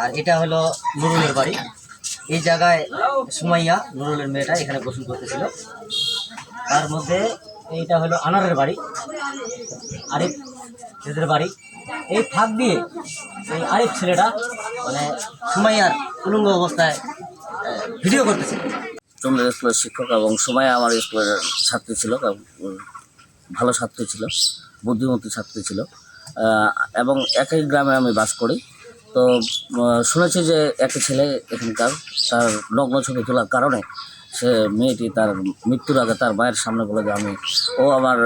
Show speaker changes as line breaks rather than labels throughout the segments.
আর এটা হলো নুরুলের বাড়ি। এই জায়গায় সুমাইয়া, নুরুলের মেয়েটা এখানে গোসল করতেছিল। তার মধ্যে এইটা হলো আনারের বাড়ি, আরিফ ছেলেদের বাড়ি। এই ফাঁক দিয়ে এই আরিফ ছেলেটা মানে সুমাইয়ার উলঙ্গ অবস্থায় ভিডিও করতেছিল।
চন্দ্র স্কুলের শিক্ষক এবং সময় আমার স্কুলের ছাত্রী ছিল ভালো ছাত্রী ছিল, বুদ্ধিমতী ছাত্রী ছিল। এবং একই গ্রামে আমি বাস করি। তো শুনেছি যে একটা ছেলে এখানকার, তার নগ্ন ছবি তোলার কারণে সে মেয়েটি তার মৃত্যুর আগে তার মায়ের সামনে বলে যে আমি, ও আমার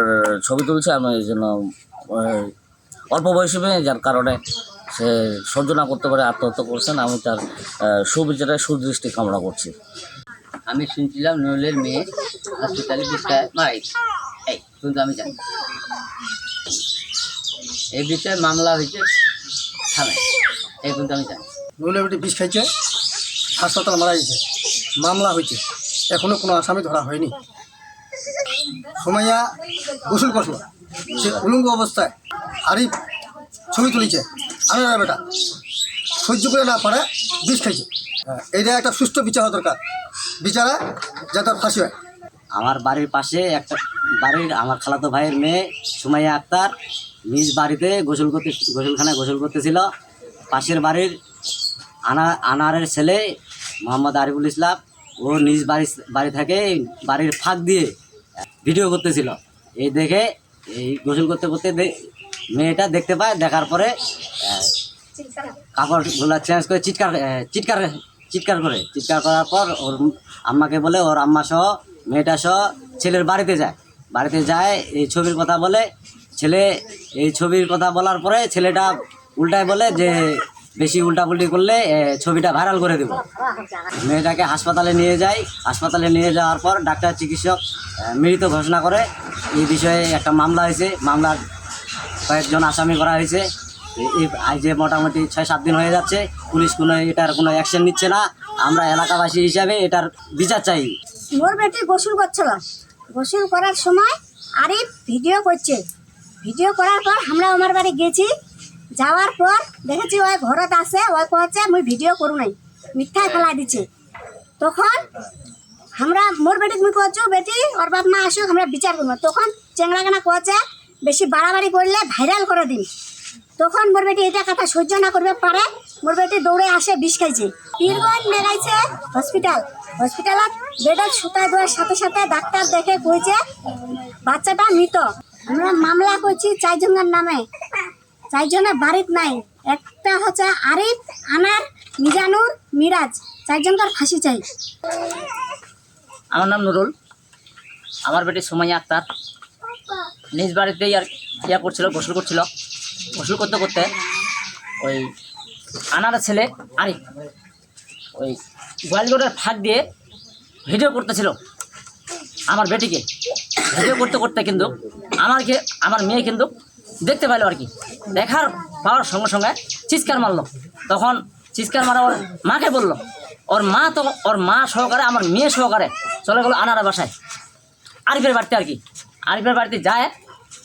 ছবি তুলছে, আমি এই জন্য অল্প বয়সী মেয়ে, যার কারণে সে সহ্য না করতে পারে, আত্মহত্যা করছেন আমি তার সুবিচারে সুদৃষ্টি কামনা করছি।
আমি শুনছিলাম নুরুলের মেয়ে হসপিটালে বিষয়ে এই কিন্তু আমি জানি। এই বিষয়ে মামলা হয়েছে থানায়। এই কিন্তু আমি জানি।
নইলে বেটি বিষ খাইছে হাসপাতাল মারা গেছে মামলা হয়েছে এখনও কোনো আসামি ধরা হয়নি। সোমাইয়া গোসল করছিল সে উলঙ্গ অবস্থায় আরিফ ছবি তুলিছে। আরে বেটা সহ্য করে না পারে বিষ খাইছে। হ্যাঁ, এইটা একটা সুষ্ঠু বিচার হওয়া দরকার। বিচারে যাতে ফাঁসি হয়।
আমার বাড়ির পাশে একটা বাড়ির আমার খালাতো ভাইয়ের মেয়ে সুমাইয়া আক্তার নিজ বাড়িতে গোসল করতে গোসলখানায় গোসল করতেছিল। পাশের বাড়ির আনা আনারের ছেলে মোহাম্মদ আরিফুল ইসলাম, ও নিজ বাড়ি বাড়ি থেকে বাড়ির ফাঁক দিয়ে ভিডিও করতেছিল। এই দেখে এই গোসল করতে করতে মেয়েটা দেখতে পায়, দেখার পরে কাপড়গুলো চেঞ্জ করে চিৎকার চিৎকার চিৎকার করে। চিৎকার করার পর ওর আম্মাকে বলে, ওর আম্মা সহ, মেয়েটা সহ ছেলের বাড়িতে যায়। বাড়িতে যায়, এই ছবির কথা বলে, ছেলে, এই ছবির কথা বলার পরে ছেলেটা উল্টায় বলে যে বেশি উল্টাপুল্টি করলে ছবিটা ভাইরাল করে দেব। মেয়েটাকে হাসপাতালে নিয়ে যায় হাসপাতালে নিয়ে যাওয়ার পর ডাক্তার, চিকিৎসক মৃত ঘোষণা করে এই বিষয়ে একটা মামলা হয়েছে। মামলার কয়েকজন আসামি করা হয়েছে। আজ যে মোটামুটি ছয় সাত দিন হয়ে যাচ্ছে, পুলিশ কোনো এটার কোনো অ্যাকশন নিচ্ছে না। আমরা এলাকাবাসী হিসাবে এটার বিচার চাই।
মোর বেটি গোসল করছিল। গোসল করার সময় আরিফ ভিডিও করছে। ভিডিও করার পর আমরা আমার বাড়ি গেছি। যাওয়ার পর দেখেছি ওই ঘরত আছে, ওই কহছে মুই ভিডিও করু নাই মিথ্যায় ফেলাই দিচ্ছে তখন আমরা, মোর বেটি মুই কহছো বেটি, ওর বাপ মা আসুক, আমরা বিচার করব তখন চেংড়াগানা কহছে বেশি বাড়াবাড়ি করলে ভাইরাল করে দিন। তখন মোর বেটি এটা কথা সহ্য না করবে পারে, মোর বেটি দৌড়ে আসে বিষ খাইছে। পীরগঞ্জ নেগাইছে হসপিটাল হসপিটালত বেডত সুতায় দেওয়ার সাথে সাথে ডাক্তার দেখে কইছে, বাচ্চাটা মৃত। আমরা মামলা করছি চারজনের নামে। চারজনের বাড়িত নাই। একটা হচ্ছে আরিফ, আনার, মিজানুর, মিরাজ। চারজনকার ফাঁসি চাই।
আমার নাম নুরুল। আমার বেটি সুমাইয়া আক্তার। নিজ বাড়িতেই আর ইয়া করছিল, গোসল করছিল। গোসল করতে করতে ওই আনার ছেলে আরিফ ওই গোয়ালগড়ের ফাঁক দিয়ে ভিডিও করতেছিল আমার বেটিকে। ভিডিও করতে করতে কিন্তু আমারকে আমার মেয়ে কিন্তু দেখতে পেল আর কি। দেখার পাওয়ার সঙ্গে সঙ্গে চিৎকার মারলো। তখন চিৎকার মারা ওর মাকে বলল, ওর মা তো, ওর মা সহকারে, আমার মেয়ে সহকারে চলে গেলো আনারা বাসায়। আরিফের বাড়িতে আর কি। আরিফের বাড়িতে যায়,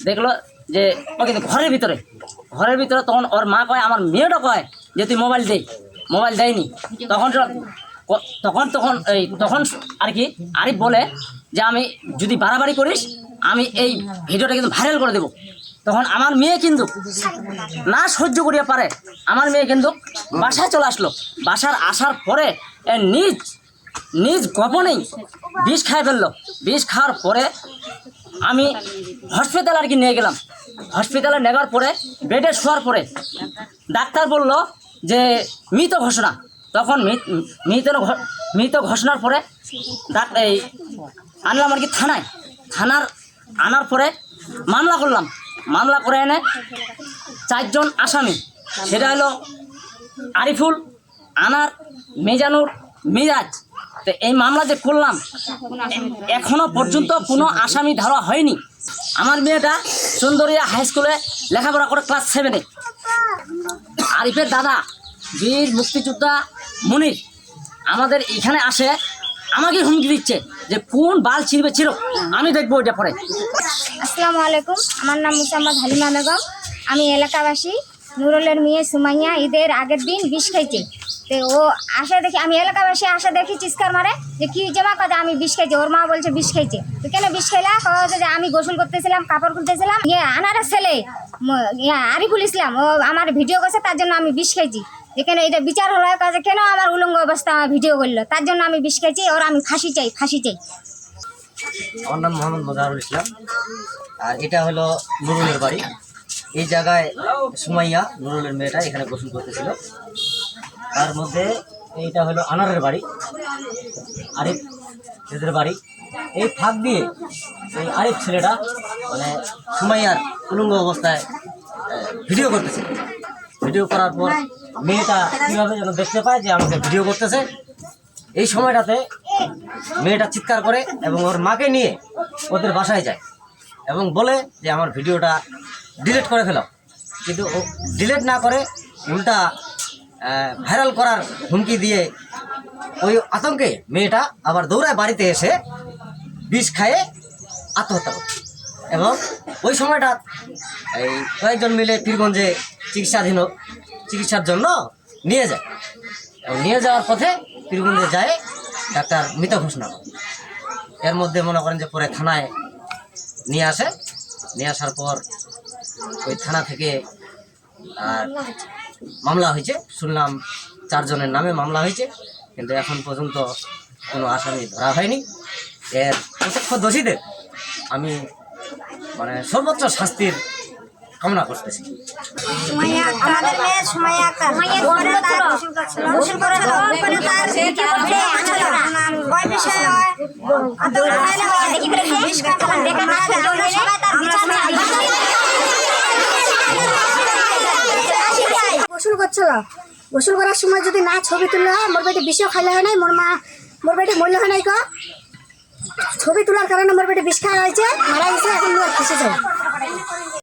দেখল যে ও কিন্তু ঘরের ভিতরে। ঘরের ভিতরে তখন ওর মা কয়, আমার মেয়েটা কয় যে তুই মোবাইল দে। মোবাইল দেয়নি। তখন তখন তখন এই, তখন আর কি আরিফ বলে যে, আমি যদি বাড়াবাড়ি করিস, আমি এই ভিডিওটা কিন্তু ভাইরাল করে দেবো। তখন আমার মেয়ে কিন্তু না সহ্য করিয়া পারে। আমার মেয়ে কিন্তু বাসায় চলে আসলো। বাসার আসার পরে নিজ নিজ গোপনেই বিষ খাই ফেলল। বিষ খাওয়ার পরে আমি হসপিটাল আর কি নিয়ে গেলাম। হসপিটালে নেওয়ার পরে, বেডে শোয়ার পরে ডাক্তার বলল যে, মৃত ঘোষণা। তখন মৃত- মৃত ঘোষণার পরে এই আনলাম আর কি থানায়। থানার আনার পরে মামলা করলাম। মামলা করে এনে চারজন আসামি। সেটা হলো আরিফুল, আনার, মেজানুর, মিরাজ। তো এই মামলা যে করলাম, এখনও পর্যন্ত কোনো আসামি ধরা হয়নি। আমার মেয়েটা সুন্দরিয়া হাই স্কুলে লেখাপড়া করে ক্লাস সেভেনে আরিফের দাদা, বীর মুক্তিযোদ্ধা মনির, আমাদের এখানে আসে আমাকে হুমকি দিচ্ছে যে কোন বাল ছিঁড়বে ছিল আমি দেখব ওইটা পরে।
আসসালামু আলাইকুম। আমার নাম মুসাম্মদ হালিমা বেগম। আমি এলাকাবাসী।
নুরুলের মেয়ে সুমাইয়া ঈদের আগের দিন বিষ খাইছে। তো ও আসে দেখি আমি এলাকাবাসী আসে দেখি চিৎকার মারে যে কি জমা কথা আমি বিষ খাইছি। ওর মা বলছে বিষ খাইছে। তো কেন বিষ খাইলা? হচ্ছে যে আমি গোসল করতেছিলাম, কাপড় খুলতেছিলাম। ইয়ে আনারা ছেলে আরিফুল ইসলাম, ও আমার ভিডিও করছে, তার জন্য আমি বিষ খাইছি। যেখানে এটা বিচার হলো কাজে কেন আমার উলঙ্গ অবস্থা আমার ভিডিও করল? তার জন্য আমি বিষ খাইছি, ওর আমি ফাঁসি চাই ফাঁসি চাই।
আমার নাম মোহাম্মদ মোজাহারুল ইসলাম। আর এটা হলো নুরুলের বাড়ি। এই জায়গায় সুমাইয়া, নুরুলের মেয়েটা এখানে গোসল করতেছিল। তার মধ্যে এইটা হলো আনারের বাড়ি, আরিফ এদের বাড়ি। এই ফাঁক দিয়ে এই আরেক ছেলেটা মানে সুমাইয়ার উলঙ্গ অবস্থায় ভিডিও করতেছে। ভিডিও করার পর মেয়েটা কীভাবে যেন দেখতে পায় যে আমাকে ভিডিও করতেছে। এই সময়টাতে মেয়েটা চিৎকার করে এবং ওর মাকে নিয়ে ওদের বাসায় যায় এবং বলে যে, আমার ভিডিওটা ডিলিট করে ফেলাও কিন্তু ও ডিলিট না করে উল্টা ভাইরাল করার হুমকি দিয়ে ওই আতঙ্কে মেয়েটা আবার দৌড়ায় বাড়িতে এসে বিষ খায়ে আত্মহত্যা করে। এবং ওই সময়টা এই কয়েকজন মিলে পীরগঞ্জে চিকিৎসাধীন, চিকিৎসার জন্য নিয়ে যায়। এবং নিয়ে যাওয়ার পথে পীরগঞ্জে যায় ডাক্তার মৃত ঘোষণা। করে এর মধ্যে মনে করেন যে পরে থানায় নিয়ে আসে। নিয়ে আসার পর ওই থানা থেকে, আর মামলা হয়েছে। শুনলাম চারজনের নামে মামলা হয়েছে। কিন্তু এখন পর্যন্ত কোনো আসামি ধরা হয়নি। এর প্রত্যক্ষ দোষীদের আমি মানে সর্বোচ্চ শাস্তির কামনা করতেছি।
মেয়ে গোসল করেছিল। তার তার বিচার চাই।
গোসল করছিল। গোসল করার সময় যদি না ছবি তুললে হয় মোর বেটি বিষও খাইলে হয় নাই মোর মা মোর বেটি মরলে হয় নাই ক? ছবি তোলার কারণে মোর বেটি বিষ খাওয়া হয়েছে। মারা গেছে এখন ফেসে যায়